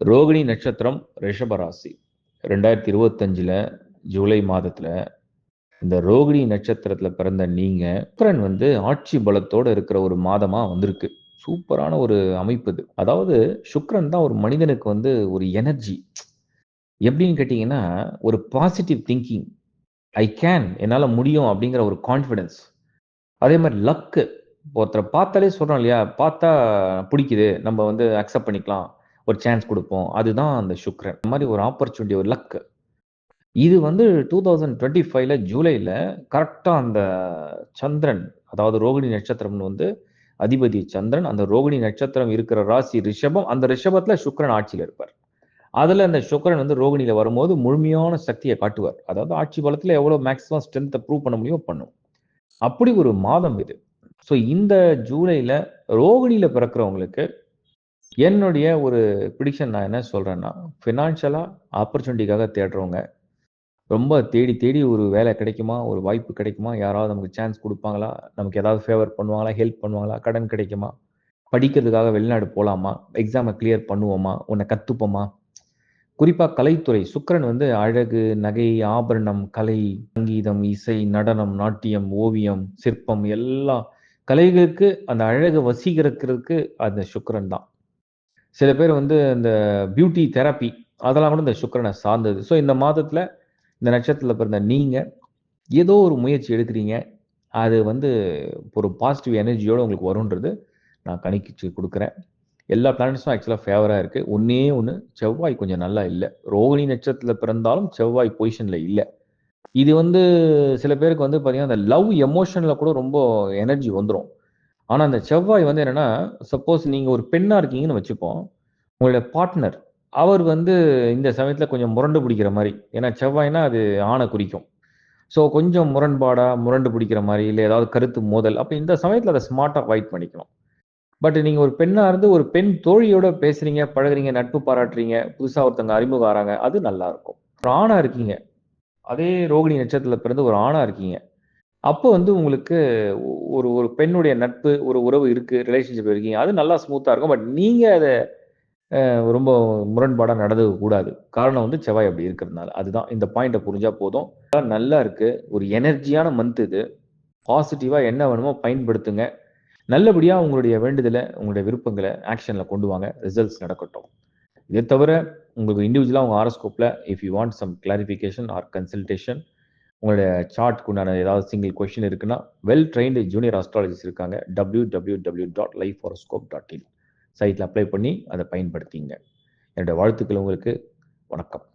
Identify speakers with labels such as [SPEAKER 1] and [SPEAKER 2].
[SPEAKER 1] ரோகிணி நட்சத்திரம் ரிஷபராசி. ரெண்டாயிரத்தி இருபத்தஞ்சில் ஜூலை மாதத்தில் இந்த ரோகிணி நட்சத்திரத்தில் பிறந்த நீங்கள் சுக்கரன் வந்து ஆட்சி பலத்தோடு இருக்கிற ஒரு மாதமாக வந்திருக்கு. சூப்பரான ஒரு அமைப்பு இது. அதாவது சுக்ரன் தான் ஒரு மனிதனுக்கு வந்து ஒரு எனர்ஜி. எப்படின்னு கேட்டிங்கன்னா ஒரு பாசிட்டிவ் திங்கிங் ஐ கேன் என்னால் முடியும் அப்படிங்கிற ஒரு கான்ஃபிடென்ஸ் அதே மாதிரி லக்கு ஒருத்தரை பார்த்தாலே சொல்கிறோம் இல்லையா? பார்த்தா பிடிக்குது. நம்ம வந்து அக்செப்ட் பண்ணிக்கலாம். ஒரு சான்ஸ் கொடுப்போம். அதுதான் அந்த சுக்ரன் இந்த மாதிரி ஒரு ஆப்பர்ச்சுனிட்டி ஒரு லக்கு இது வந்து டூ தௌசண்ட் டுவெண்ட்டி ஃபைவ்ல ஜூலையில் கரெக்டாக அந்த சந்திரன் அதாவது ரோகிணி நட்சத்திரம்னு வந்து அதிபதி சந்திரன் அந்த ரோகிணி நட்சத்திரம் இருக்கிற ராசி ரிஷபம் அந்த ரிஷபத்தில் சுக்ரன் ஆட்சியில் இருப்பார். அதில் அந்த சுக்கரன் வந்து ரோகிணியில் வரும்போது முழுமையான சக்தியை காட்டுவார். அதாவது ஆட்சி பலத்தில் எவ்வளோ மேக்ஸிமம் ஸ்ட்ரென்த்தை ப்ரூவ் பண்ண முடியுமோ பண்ணும். அப்படி ஒரு மாதம் இது. ஸோ இந்த ஜூலையில் ரோகிணியில் பிறக்கிறவங்களுக்கு என்னுடைய ஒரு ப்ரிடிக்ஷன் நான் என்ன சொல்கிறேன்னா ஃபினான்ஷியலாக ஆப்பர்ச்சுனிட்டிக்காக தேடுறவங்க ரொம்ப தேடி தேடி ஒரு வேலை கிடைக்குமா? ஒரு வாய்ப்பு கிடைக்குமா? யாராவது நமக்கு சான்ஸ் கொடுப்பாங்களா? நமக்கு ஏதாவது ஃபேவர் பண்ணுவாங்களா? ஹெல்ப் பண்ணுவாங்களா? கடன் கிடைக்குமா? படிக்கிறதுக்காக வெளிநாடு போகலாமா எக்ஸாமை கிளியர் பண்ணுவோமா? உன்னை கற்றுப்போமா குறிப்பாக கலைத்துறை சுக்கரன் வந்து அழகு நகை ஆபரணம் கலை சங்கீதம் இசை நடனம் நாட்டியம் ஓவியம் சிற்பம் எல்லா கலைகளுக்கு அந்த அழகு வசீகரிக்கிறதுக்கு அந்த சுக்கரன் தான். சில பேர் வந்து இந்த பியூட்டி தெரப்பி அதெல்லாம் கூட இந்த சுக்கரனை சார்ந்தது. ஸோ இந்த மாதத்தில் இந்த நட்சத்திரத்தில் பிறந்த நீங்கள் ஏதோ ஒரு முயற்சி எடுக்கிறீங்க. அது வந்து ஒரு பாசிட்டிவ் எனர்ஜியோடு உங்களுக்கு வரும்ன்றது நான் கணிக்கிச்சு கொடுக்குறேன். எல்லா பிளானட்ஸும் ஆக்சுவலாக ஃபேவராக இருக்குது ஒன்றே ஒன்று செவ்வாய் கொஞ்சம் நல்லா இல்லை. ரோகிணி நட்சத்திரத்தில் பிறந்தாலும் செவ்வாய் பொசிஷனில் இல்லை. இது வந்து சில பேருக்கு வந்து பார்த்தீங்கன்னா அந்த லவ் எமோஷனில் கூட ரொம்ப எனர்ஜி வந்துடும் ஆனால் அந்த செவ்வாய் வந்து என்னென்னா சப்போஸ் நீங்கள் ஒரு பெண்ணாக இருக்கீங்கன்னு வச்சுப்போம். உங்களுடைய பார்ட்னர் அவர் வந்து இந்த சமயத்தில் கொஞ்சம் முரண்டு பிடிக்கிற மாதிரி. ஏன்னா செவ்வாய்னா அது ஆணை குறிக்கும். ஸோ கொஞ்சம் முரண்பாடாக முரண்டு பிடிக்கிற மாதிரி இல்லை ஏதாவது கருத்து மோதல் அப்போ இந்த சமயத்தில் அதை ஸ்மார்ட்டாக அவாய்ட் பண்ணிக்கணும். பட் நீங்கள் ஒரு பெண்ணாக இருந்து ஒரு பெண் தோழியோட பேசுகிறீங்க பழகுறீங்க நட்பு பாராட்டுறீங்க புதுசாக ஒருத்தங்க அறிமுகம் ஆறாங்க அது நல்லா இருக்கும். ஒரு ஆணாக இருக்கீங்க. அதே ரோகிணி நட்சத்திரத்தில் பிறந்து ஒரு ஆணாக இருக்கீங்க. அப்போ வந்து உங்களுக்கு ஒரு ஒரு பெண்ணுடைய நட்பு ஒரு உறவு இருக்குது ரிலேஷன்ஷிப் இருக்கீங்க. அது நல்லா ஸ்மூத்தாக இருக்கும். பட் நீங்கள் அதை ரொம்ப முரண்பாடாக நடந்துக்க கூடாது. காரணம் வந்து செவ்வாய் அப்படி இருக்கிறதுனால. அதுதான். இந்த பாயிண்ட்டை புரிஞ்சால் போதும். நல்லா இருக்குது ஒரு எனர்ஜியான மந்த் இது. பாசிட்டிவாக என்ன வேணுமோ பயன்படுத்துங்க. நல்லபடியாக உங்களுடைய வேண்டுதலை உங்களுடைய விருப்பங்களை ஆக்ஷனில் கொண்டு வாங்க. ரிசல்ட்ஸ் நடக்கட்டும். இதை தவிர உங்களுக்கு இண்டிவிஜுவலாக உங்கள் ஆரோஸ்கோப்பில் if you want some clarification or consultation உங்களுடைய சார்ட்க்கு உண்டான ஏதாவது சிங்கிள் கொஷின் இருக்குன்னா வெல் ட்ரைன்டு ஜூனியர் ஆஸ்ட்ராலஜிஸ்ட் இருக்காங்க. W W W dot life horoscope dot in சைட்டில் அப்ளை பண்ணி அதை பயன்படுத்திங்க. என்னோடய வாழ்த்துக்கள் உங்களுக்கு. வணக்கம்.